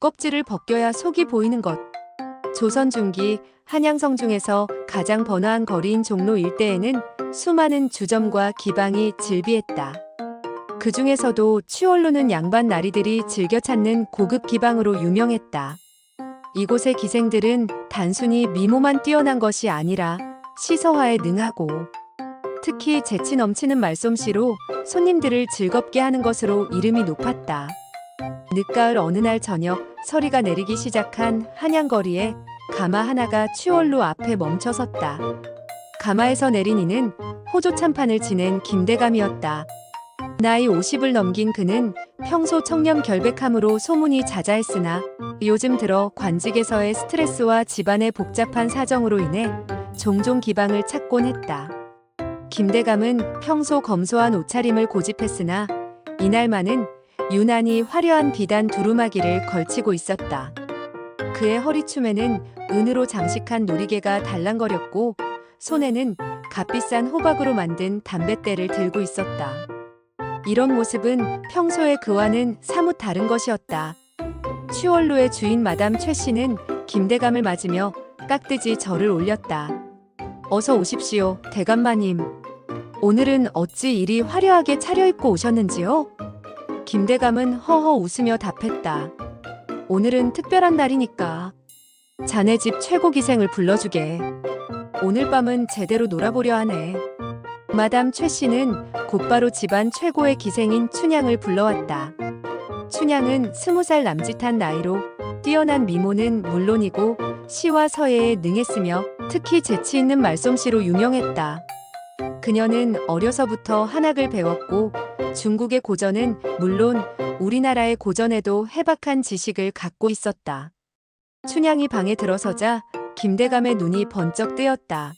껍질을 벗겨야 속이 보이는 것. 조선 중기 한양성 중에서 가장 번화한 거리인 종로 일대에는 수많은 주점과 기방이 즐비했다. 그 중에서도 취월로는 양반 나리들이 즐겨 찾는 고급 기방으로 유명했다. 이곳의 기생들은 단순히 미모만 뛰어난 것이 아니라 시서화에 능하고 특히 재치 넘치는 말솜씨로 손님들을 즐겁게 하는 것으로 이름이 높았다. 늦가을 어느 날 저녁 서리가 내리기 시작한 한양거리에 가마 하나가 취월로 앞에 멈춰 섰다. 가마에서 내린 이는 호조 참판을 지낸 김대감이었다. 나이 50을 넘긴 그는 평소 청렴 결백함으로 소문이 자자했으나 요즘 들어 관직에서의 스트레스와 집안의 복잡한 사정으로 인해 종종 기방을 찾곤 했다. 김대감은 평소 검소한 옷차림을 고집했으나 이날만은 유난히 화려한 비단 두루마기를 걸치고 있었다. 그의 허리춤에는 은으로 장식한 놀이개가 달랑거렸고 손에는 값비싼 호박으로 만든 담뱃대를 들고 있었다. 이런 모습은 평소의 그와는 사뭇 다른 것이었다. 취월로의 주인 마담 최 씨는 김대감을 맞으며 깍듯이 절을 올렸다. 어서 오십시오, 대감마님. 오늘은 어찌 이리 화려하게 차려입고 오셨는지요? 김대감은 허허 웃으며 답했다. 오늘은 특별한 날이니까. 자네 집 최고 기생을 불러주게. 오늘 밤은 제대로 놀아보려 하네. 마담 최 씨는 곧바로 집안 최고의 기생인 춘향을 불러왔다. 춘향은 스무 살 남짓한 나이로 뛰어난 미모는 물론이고 시와 서예에 능했으며 특히 재치 있는 말솜씨로 유명했다. 그녀는 어려서부터 한학을 배웠고 중국의 고전은 물론 우리나라의 고전에도 해박한 지식을 갖고 있었다. 춘향이 방에 들어서자 김대감의 눈이 번쩍 뜨였다.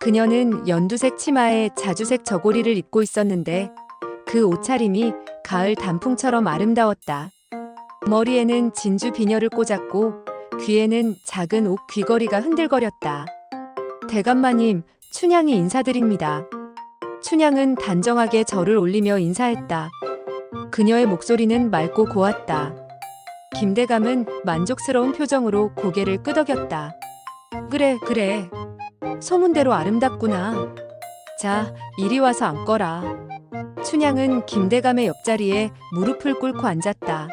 그녀는 연두색 치마에 자주색 저고리를 입고 있었는데 그 옷차림이 가을 단풍처럼 아름다웠다. 머리에는 진주 비녀를 꽂았고 귀에는 작은 옥 귀걸이가 흔들거렸다. 대감마님, 춘향이 인사드립니다. 춘향은 단정하게 절을 올리며 인사했다. 그녀의 목소리는 맑고 고왔다. 김대감은 만족스러운 표정으로 고개를 끄덕였다. 그래, 그래. 소문대로 아름답구나. 자, 이리 와서 앉거라. 춘향은 김대감의 옆자리에 무릎을 꿇고 앉았다.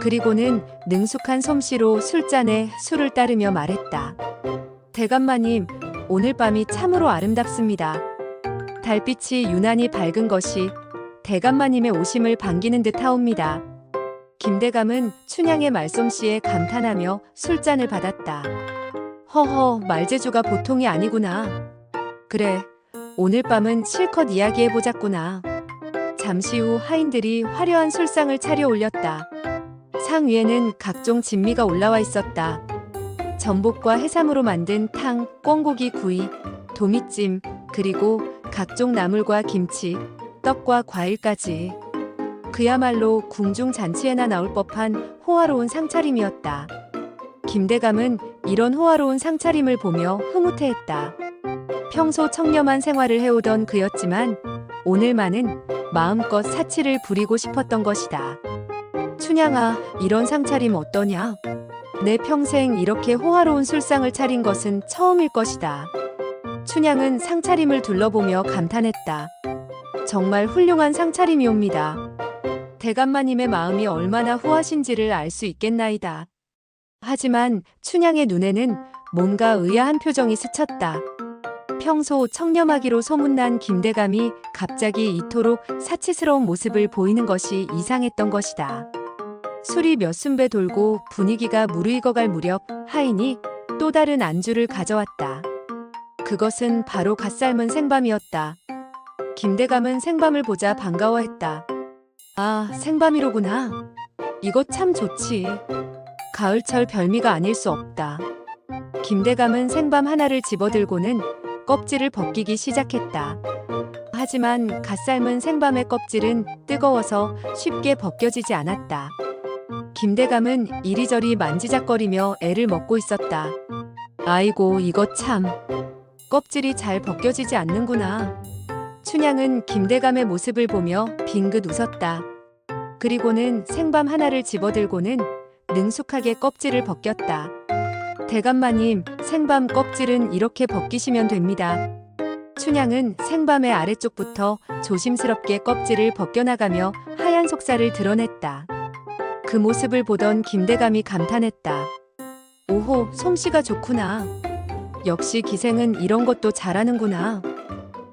그리고는 능숙한 솜씨로 술잔에 술을 따르며 말했다. 대감마님, 오늘 밤이 참으로 아름답습니다. 달빛이 유난히 밝은 것이 대감마님의 오심을 반기는 듯 하옵니다. 김대감은 춘향의 말솜씨에 감탄하며 술잔을 받았다. 허허, 말재주가 보통이 아니구나. 그래, 오늘 밤은 실컷 이야기해보자꾸나. 잠시 후 하인들이 화려한 술상을 차려 올렸다. 상 위에는 각종 진미가 올라와 있었다. 전복과 해삼으로 만든 탕, 꿩고기 구이, 도미찜, 그리고 각종 나물과 김치, 떡과 과일까지. 그야말로 궁중 잔치에나 나올 법한 호화로운 상차림이었다. 김대감은 이런 호화로운 상차림을 보며 흐뭇해했다. 평소 청렴한 생활을 해오던 그였지만 오늘만은 마음껏 사치를 부리고 싶었던 것이다. 춘향아, 이런 상차림 어떠냐? 내 평생 이렇게 호화로운 술상을 차린 것은 처음일 것이다. 춘향은 상차림을 둘러보며 감탄했다. 정말 훌륭한 상차림이옵니다. 대감마님의 마음이 얼마나 후하신지를 알 수 있겠나이다. 하지만 춘향의 눈에는 뭔가 의아한 표정이 스쳤다. 평소 청렴하기로 소문난 김대감이 갑자기 이토록 사치스러운 모습을 보이는 것이 이상했던 것이다. 술이 몇 순배 돌고 분위기가 무르익어갈 무렵 하인이 또 다른 안주를 가져왔다. 그것은 바로 갓 삶은 생밤이었다. 김대감은 생밤을 보자 반가워했다. 아, 생밤이로구나. 이거 참 좋지. 가을철 별미가 아닐 수 없다. 김대감은 생밤 하나를 집어들고는 껍질을 벗기기 시작했다. 하지만 갓 삶은 생밤의 껍질은 뜨거워서 쉽게 벗겨지지 않았다. 김대감은 이리저리 만지작거리며 애를 먹고 있었다. 아이고, 이거 참. 껍질이 잘 벗겨지지 않는구나. 춘향은 김대감의 모습을 보며 빙긋 웃었다. 그리고는 생밤 하나를 집어들고는 능숙하게 껍질을 벗겼다. 대감마님, 생밤 껍질은 이렇게 벗기시면 됩니다. 춘향은 생밤의 아래쪽부터 조심스럽게 껍질을 벗겨나가며 하얀 속살을 드러냈다. 그 모습을 보던 김대감이 감탄했다. 오호, 솜씨가 좋구나. 역시 기생은 이런 것도 잘하는구나.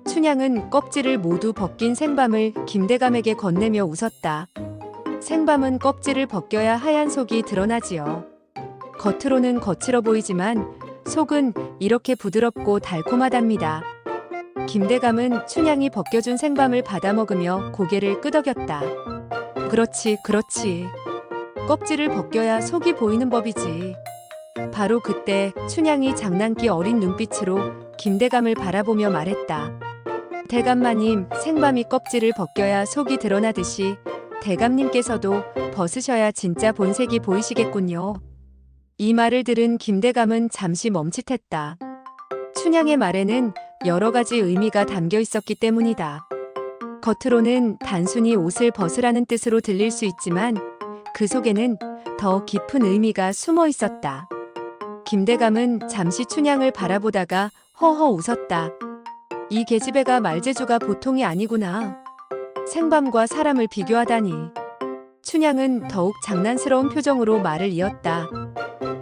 춘향은 껍질을 모두 벗긴 생밤을 김대감에게 건네며 웃었다. 생밤은 껍질을 벗겨야 하얀 속이 드러나지요. 겉으로는 거칠어 보이지만 속은 이렇게 부드럽고 달콤하답니다. 김대감은 춘향이 벗겨준 생밤을 받아먹으며 고개를 끄덕였다. 그렇지, 그렇지. 껍질을 벗겨야 속이 보이는 법이지. 바로 그때 춘향이 장난기 어린 눈빛으로 김대감을 바라보며 말했다. 대감마님, 생밤이 껍질을 벗겨야 속이 드러나듯이 대감님께서도 벗으셔야 진짜 본색이 보이시겠군요. 이 말을 들은 김대감은 잠시 멈칫했다. 춘향의 말에는 여러 가지 의미가 담겨 있었기 때문이다. 겉으로는 단순히 옷을 벗으라는 뜻으로 들릴 수 있지만 그 속에는 더 깊은 의미가 숨어 있었다. 김대감은 잠시 춘향을 바라보다가 허허 웃었다. 이 계집애가 말재주가 보통이 아니구나. 생밤과 사람을 비교하다니. 춘향은 더욱 장난스러운 표정으로 말을 이었다.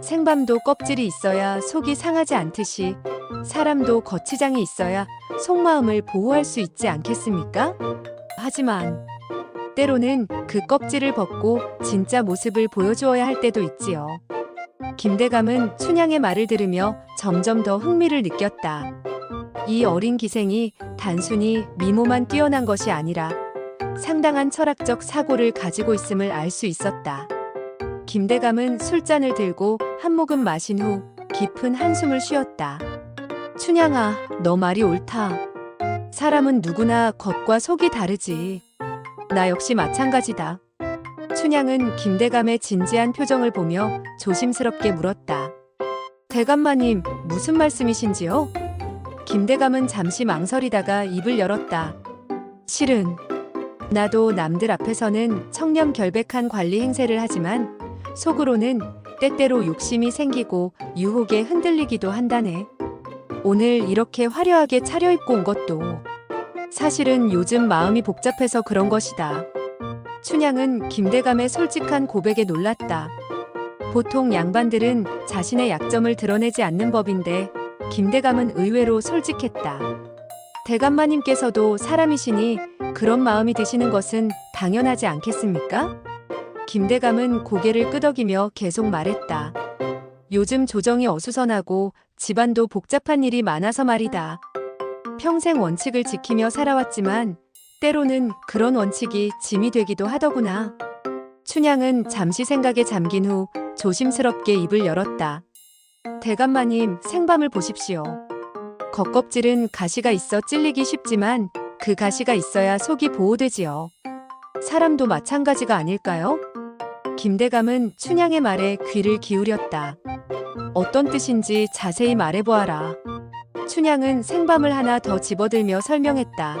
생밤도 껍질이 있어야 속이 상하지 않듯이 사람도 거치장이 있어야 속마음을 보호할 수 있지 않겠습니까? 하지만 때로는 그 껍질을 벗고 진짜 모습을 보여주어야 할 때도 있지요. 김대감은 춘향의 말을 들으며 점점 더 흥미를 느꼈다. 이 어린 기생이 단순히 미모만 뛰어난 것이 아니라 상당한 철학적 사고를 가지고 있음을 알 수 있었다. 김대감은 술잔을 들고 한 모금 마신 후 깊은 한숨을 쉬었다. 춘향아, 너 말이 옳다. 사람은 누구나 겉과 속이 다르지. 나 역시 마찬가지다. 춘향은 김대감의 진지한 표정을 보며 조심스럽게 물었다. 대감마님, 무슨 말씀이신지요? 김대감은 잠시 망설이다가 입을 열었다. 실은 나도 남들 앞에서는 청렴 결백한 관리 행세를 하지만 속으로는 때때로 욕심이 생기고 유혹에 흔들리기도 한다네. 오늘 이렇게 화려하게 차려입고 온 것도 사실은 요즘 마음이 복잡해서 그런 것이다. 춘향은 김대감의 솔직한 고백에 놀랐다. 보통 양반들은 자신의 약점을 드러내지 않는 법인데 김대감은 의외로 솔직했다. 대감마님께서도 사람이시니 그런 마음이 드시는 것은 당연하지 않겠습니까? 김대감은 고개를 끄덕이며 계속 말했다. 요즘 조정이 어수선하고 집안도 복잡한 일이 많아서 말이다. 평생 원칙을 지키며 살아왔지만 때로는 그런 원칙이 짐이 되기도 하더구나. 춘향은 잠시 생각에 잠긴 후 조심스럽게 입을 열었다. 대감마님, 생밤을 보십시오. 겉껍질은 가시가 있어 찔리기 쉽지만 그 가시가 있어야 속이 보호되지요. 사람도 마찬가지가 아닐까요? 김대감은 춘향의 말에 귀를 기울였다. 어떤 뜻인지 자세히 말해보아라. 춘향은 생밤을 하나 더 집어들며 설명했다.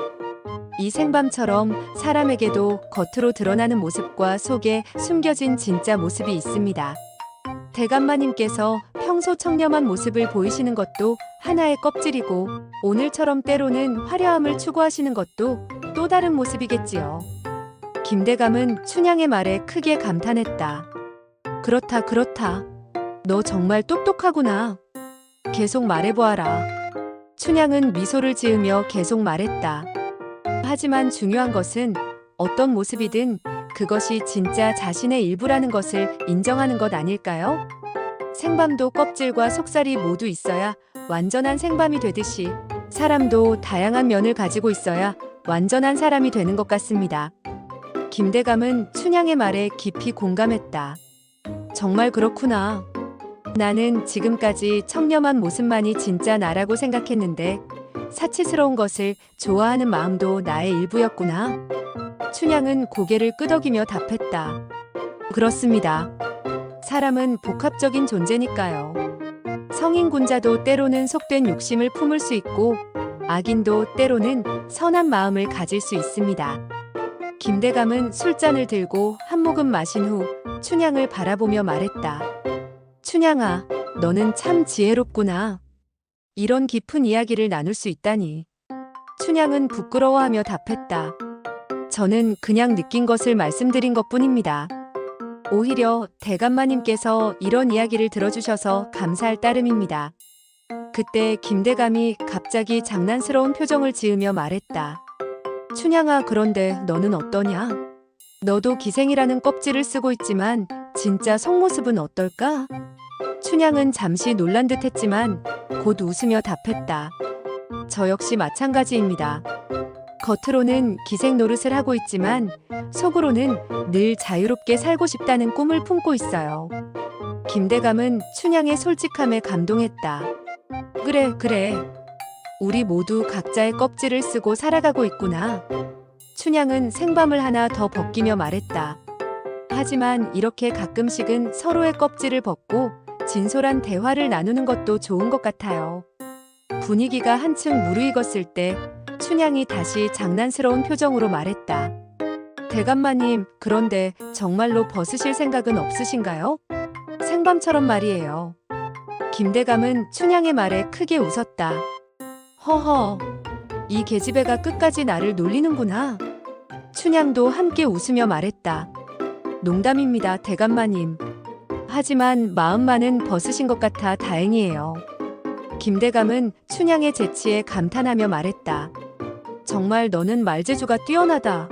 이 생밤처럼 사람에게도 겉으로 드러나는 모습과 속에 숨겨진 진짜 모습이 있습니다. 대감마님께서 평소 청렴한 모습을 보이시는 것도 하나의 껍질이고 오늘처럼 때로는 화려함을 추구하시는 것도 또 다른 모습이겠지요. 김대감은 춘향의 말에 크게 감탄했다. 그렇다, 그렇다. 너 정말 똑똑하구나. 계속 말해보아라. 춘향은 미소를 지으며 계속 말했다. 하지만 중요한 것은 어떤 모습이든 그것이 진짜 자신의 일부라는 것을 인정하는 것 아닐까요? 생밤도 껍질과 속살이 모두 있어야 완전한 생밤이 되듯이 사람도 다양한 면을 가지고 있어야 완전한 사람이 되는 것 같습니다. 김대감은 춘향의 말에 깊이 공감했다. 정말 그렇구나. 나는 지금까지 청렴한 모습만이 진짜 나라고 생각했는데 사치스러운 것을 좋아하는 마음도 나의 일부였구나. 춘향은 고개를 끄덕이며 답했다. 그렇습니다. 사람은 복합적인 존재니까요. 성인군자도 때로는 속된 욕심을 품을 수 있고 악인도 때로는 선한 마음을 가질 수 있습니다. 김대감은 술잔을 들고 한 모금 마신 후 춘향을 바라보며 말했다. 춘향아, 너는 참 지혜롭구나. 이런 깊은 이야기를 나눌 수 있다니. 춘향은 부끄러워하며 답했다. 저는 그냥 느낀 것을 말씀드린 것 뿐입니다. 오히려 대감마님께서 이런 이야기를 들어주셔서 감사할 따름입니다. 그때 김대감이 갑자기 장난스러운 표정을 지으며 말했다. 춘향아, 그런데 너는 어떠냐? 너도 기생이라는 껍질을 쓰고 있지만 진짜 속모습은 어떨까? 춘향은 잠시 놀란 듯 했지만 곧 웃으며 답했다. 저 역시 마찬가지입니다. 겉으로는 기생 노릇을 하고 있지만 속으로는 늘 자유롭게 살고 싶다는 꿈을 품고 있어요. 김대감은 춘향의 솔직함에 감동했다. 그래, 그래. 우리 모두 각자의 껍질을 쓰고 살아가고 있구나. 춘향은 생밤을 하나 더 벗기며 말했다. 하지만 이렇게 가끔씩은 서로의 껍질을 벗고 진솔한 대화를 나누는 것도 좋은 것 같아요. 분위기가 한층 무르익었을 때 춘향이 다시 장난스러운 표정으로 말했다. 대감마님, 그런데 정말로 벗으실 생각은 없으신가요? 생밤처럼 말이에요. 김대감은 춘향의 말에 크게 웃었다. 허허, 이 계집애가 끝까지 나를 놀리는구나. 춘향도 함께 웃으며 말했다. 농담입니다, 대감마님. 하지만 마음만은 벗으신 것 같아 다행이에요. 김대감은 춘향의 재치에 감탄하며 말했다. 정말 너는 말재주가 뛰어나다.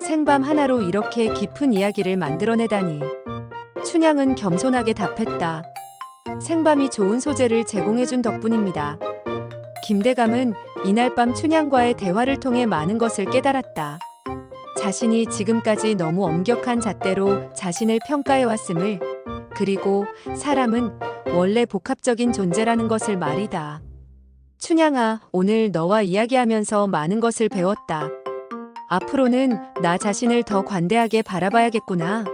생밤 하나로 이렇게 깊은 이야기를 만들어내다니. 춘향은 겸손하게 답했다. 생밤이 좋은 소재를 제공해준 덕분입니다. 김대감은 이날 밤 춘향과의 대화를 통해 많은 것을 깨달았다. 자신이 지금까지 너무 엄격한 잣대로 자신을 평가해왔음을, 그리고 사람은 원래 복합적인 존재라는 것을 말이다. 춘향아, 오늘 너와 이야기하면서 많은 것을 배웠다. 앞으로는 나 자신을 더 관대하게 바라봐야겠구나.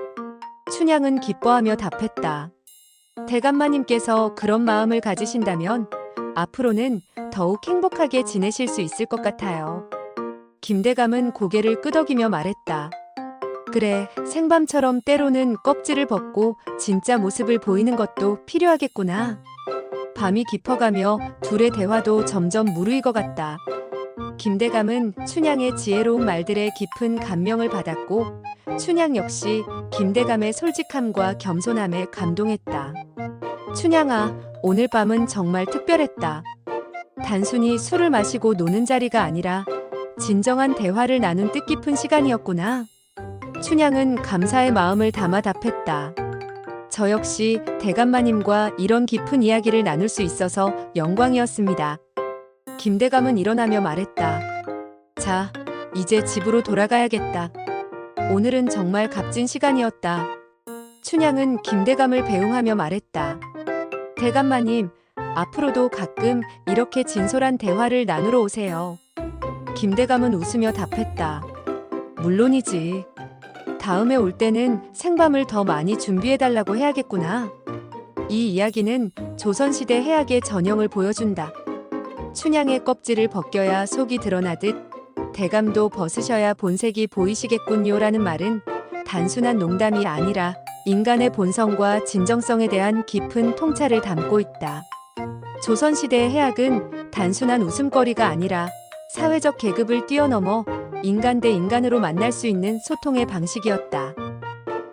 춘향은 기뻐하며 답했다. 대감마님께서 그런 마음을 가지신다면 앞으로는 더욱 행복하게 지내실 수 있을 것 같아요. 김대감은 고개를 끄덕이며 말했다. 그래, 생밤처럼 때로는 껍질을 벗고 진짜 모습을 보이는 것도 필요하겠구나. 밤이 깊어가며 둘의 대화도 점점 무르익어갔다. 김대감은 춘향의 지혜로운 말들에 깊은 감명을 받았고, 춘향 역시 김대감의 솔직함과 겸손함에 감동했다. 춘향아, 오늘 밤은 정말 특별했다. 단순히 술을 마시고 노는 자리가 아니라 진정한 대화를 나눈 뜻깊은 시간이었구나. 춘향은 감사의 마음을 담아 답했다. 저 역시 대감마님과 이런 깊은 이야기를 나눌 수 있어서 영광이었습니다. 김대감은 일어나며 말했다. 자, 이제 집으로 돌아가야겠다. 오늘은 정말 값진 시간이었다. 춘향은 김대감을 배웅하며 말했다. 대감마님, 앞으로도 가끔 이렇게 진솔한 대화를 나누러 오세요. 김대감은 웃으며 답했다. 물론이지. 다음에 올 때는 생밤을 더 많이 준비해달라고 해야겠구나. 이 이야기는 조선시대 해악의 전형을 보여준다. 춘향의 껍질을 벗겨야 속이 드러나듯 대감도 벗으셔야 본색이 보이시겠군요 라는 말은 단순한 농담이 아니라 인간의 본성과 진정성에 대한 깊은 통찰을 담고 있다. 조선시대의 해악은 단순한 웃음거리가 아니라 사회적 계급을 뛰어넘어 인간 대 인간으로 만날 수 있는 소통의 방식이었다.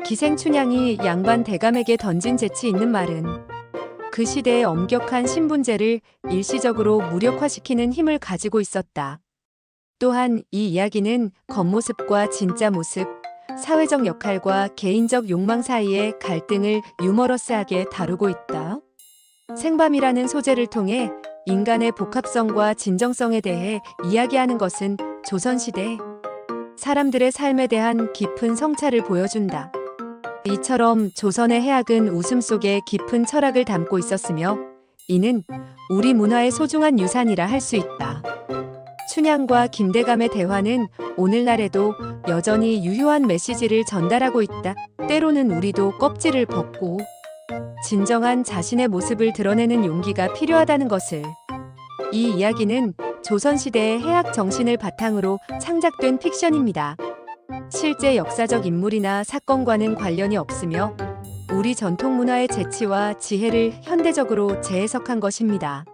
기생춘향이 양반 대감에게 던진 재치 있는 말은 그 시대의 엄격한 신분제를 일시적으로 무력화시키는 힘을 가지고 있었다. 또한 이 이야기는 겉모습과 진짜 모습, 사회적 역할과 개인적 욕망 사이의 갈등을 유머러스하게 다루고 있다. 생밤이라는 소재를 통해 인간의 복합성과 진정성에 대해 이야기하는 것은 조선시대 사람들의 삶에 대한 깊은 성찰을 보여준다. 이처럼 조선의 해악은 웃음 속에 깊은 철학을 담고 있었으며 이는 우리 문화의 소중한 유산이라 할 수 있다. 춘향과 김대감의 대화는 오늘날에도 여전히 유효한 메시지를 전달하고 있다. 때로는 우리도 껍질을 벗고 진정한 자신의 모습을 드러내는 용기가 필요하다는 것을. 이 이야기는 조선시대의 해악 정신을 바탕으로 창작된 픽션입니다. 실제 역사적 인물이나 사건과는 관련이 없으며 우리 전통 문화의 재치와 지혜를 현대적으로 재해석한 것입니다.